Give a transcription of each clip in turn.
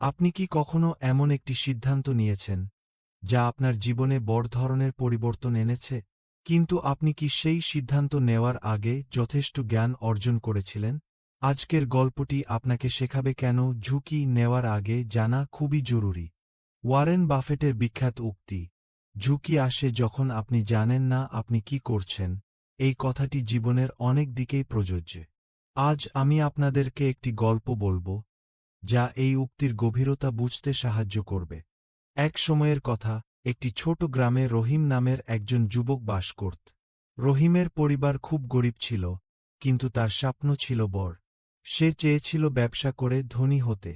আপনি কি কখনো এমন একটি সিদ্ধান্ত নিয়েছেন, যা আপনার জীবনে বড় ধরনের পরিবর্তন এনেছে, কিন্তু আপনি কি সেই সিদ্ধান্ত নেওয়ার আগে যথেষ্ট জ্ঞান অর্জন করেছিলেন? আজকের গল্পটি আপনাকে শেখাবে কেন ঝুঁকি নেওয়ার আগে জানা খুবই জরুরি। ওয়ারেন বাফেটের বিখ্যাত উক্তি, ঝুঁকি আসে যখন আপনি জানেন না আপনি কি করছেন এই কথাটি জীবনের অনেক দিকেই প্রযোজ্য। আজ আমি আপনাদেরকে একটি গল্প বলব যা এই উক্তির গভীরতা বুঝতে সাহায্য করবে। এক সময়ের কথা, একটি ছোট গ্রামে রহিম নামের একজন যুবক বাস করত। রহিমের পরিবার খুব গরিব ছিল, কিন্তু তার স্বপ্ন ছিল বড়। সে চেয়েছিল ব্যবসা করে ধনী হতে।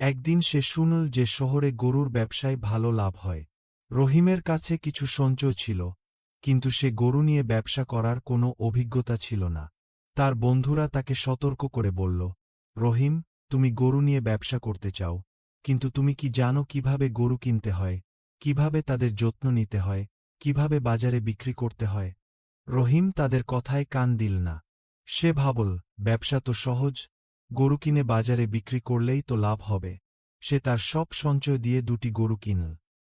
একদিন সে শুনল যে শহরে গরুর ব্যবসায় ভালো লাভ হয়। রহিমের কাছে কিছু সঞ্চয় ছিল, কিন্তু সে গরু নিয়ে ব্যবসা করার কোনো অভিজ্ঞতা ছিল না। তার বন্ধুরা তাকে সতর্ক করে বলল, রহিম তুমি গরু নিয়ে ব্যবসা করতে চাও, কিন্তু তুমি কি জানো কীভাবে গরু কিনতে হয়, কীভাবে তাদের যত্ন নিতে হয়, কীভাবে বাজারে বিক্রি করতে হয়? রহিম তাদের কথায় কান দিল না। সে ভাবল, ব্যবসা তো সহজ, গরু কিনে বাজারে বিক্রি করলেই তো লাভ হবে। সে তার সব সঞ্চয় দিয়ে দুটি গরু কিনল।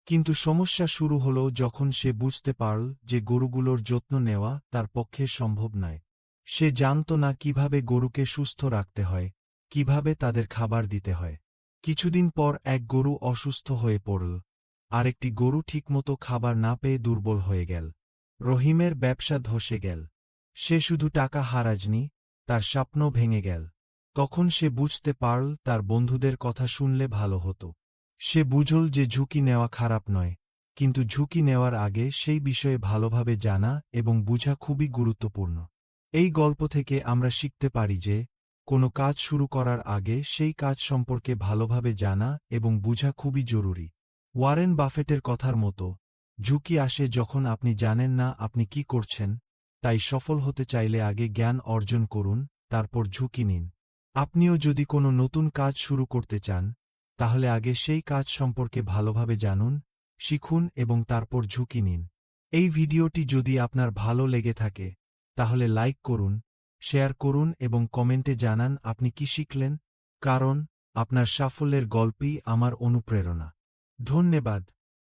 কিন্তু সমস্যা শুরু হল যখন সে বুঝতে পারল যে গরুগুলোর যত্ন নেওয়া তার পক্ষে সম্ভব নয়। সে জানত না কীভাবে গরুকে সুস্থ রাখতে হয় কীভাবে তাদের খাবার দিতে হয়। কিছুদিন পর এক গরু অসুস্থ হয়ে পড়ল। আরেকটি গরু ঠিকমতো খাবার না পেয়ে দুর্বল হয়ে গেল। রহিমের ব্যবসা ধসে গেল। সে শুধু টাকা হারাজনি তার স্বপ্ন ভেঙে গেল। তখন সে বুঝতে পারল তার বন্ধুদের কথা শুনলে ভালো হতো। সে বুঝল যে ঝুঁকি নেওয়া খারাপ নয়, কিন্তু ঝুঁকি নেওয়ার আগে সেই বিষয়ে ভালোভাবে জানা এবং বুঝা খুবই গুরুত্বপূর্ণ। এই গল্প থেকে আমরা শিখতে পারি যে কোনো কাজ শুরু করার আগে সেই কাজ সম্পর্কে ভালোভাবে জানা এবং বুঝা খুবই জরুরি। ওয়ারেন বাফেটের কথার মতো, ঝুঁকি আসে যখন আপনি জানেন না আপনি কি করছেন, তাই সফল হতে চাইলে আগে জ্ঞান অর্জন করুন, তারপর ঝুঁকি নিন। আপনিও যদি কোনো নতুন কাজ শুরু করতে চান, তাহলে আগে সেই কাজ সম্পর্কে ভালোভাবে জানুন, শিখুন এবং তারপর ঝুঁকি নিন। এই ভিডিওটি যদি আপনার ভালো লেগে থাকে, তাহলে লাইক করুন শেয়ার করুন এবং কমেন্টে জানান আপনি কি শিখলেন, কারণ আপনার সাফল্যের গল্পই আমার অনুপ্রেরণা। ধন্যবাদ।